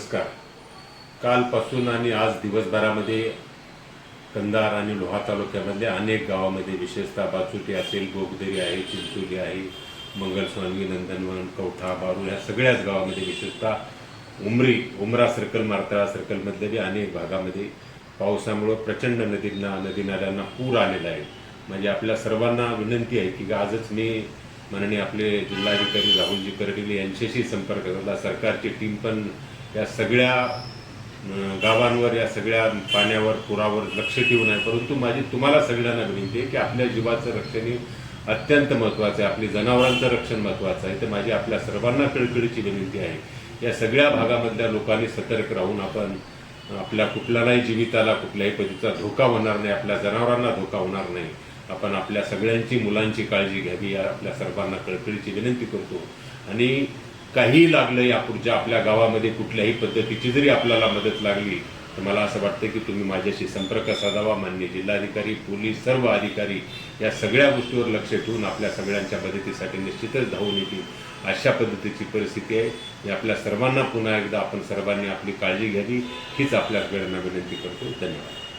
नमस्कार. कालपासून आणि आज दिवसभरामध्ये कंधार आणि लोहा तालुक्यामध्ये अनेक गावामध्ये विशेषतः बाचुटी असेल गोगदरी आहे चिंचोली आहे मंगलस्वामी नंदनवन कवठा बारू या सगळ्याच गावामध्ये विशेषतः उमरी उमरा सर्कल मारतळा सर्कलमधल्या बी अनेक भागामध्ये पावसामुळं प्रचंड नदींना नदी नाल्यांना पूर आलेला आहे. म्हणजे आपल्या सर्वांना विनंती आहे की आजच मी माननीय आपले जिल्हाधिकारी राहुलजी कर्डिले यांच्याशी संपर्क साधला. सरकारची टीम पण या सगळ्या गावांवर या सगळ्या पाण्यावर पुरावर लक्ष ठेवून आहे परंतु माझी तुम्हाला सगळ्यांना विनंती आहे की आपल्या जीवाचं रक्षण हे अत्यंत महत्त्वाचं आहे. आपली जनावरांचं रक्षण महत्त्वाचं आहे. तर माझी आपल्या सर्वांना कळकळीची विनंती आहे. या सगळ्या भागामधल्या लोकांनी सतर्क राहून आपण आपल्या कुठल्याही जीविताला कुठल्याही पद्धतीचा धोका होणार नाही आपल्या जनावरांना धोका होणार नाही. आपण आपल्या सगळ्यांची मुलांची काळजी घ्यावी या आपल्या सर्वांना कळकळीची विनंती करतो. आणि काही लागलं यापुढच्या आपल्या गावामध्ये कुठल्याही पद्धतीची जरी आपल्याला मदत लागली तर मला असं वाटतं की तुम्ही माझ्याशी संपर्क साधावा. मान्य जिल्हाधिकारी पोलीस सर्व अधिकारी या सगळ्या गोष्टीवर लक्ष ठेवून आपल्या सगळ्यांच्या मदतीसाठी निश्चितच धावून येतील. अशा पद्धतीची परिस्थिती आहे. मी आपल्या सर्वांना पुन्हा एकदा आपण सर्वांनी आपली काळजी घ्यावी. हीच आपल्या सगळ्यांना विनंती करतो. धन्यवाद.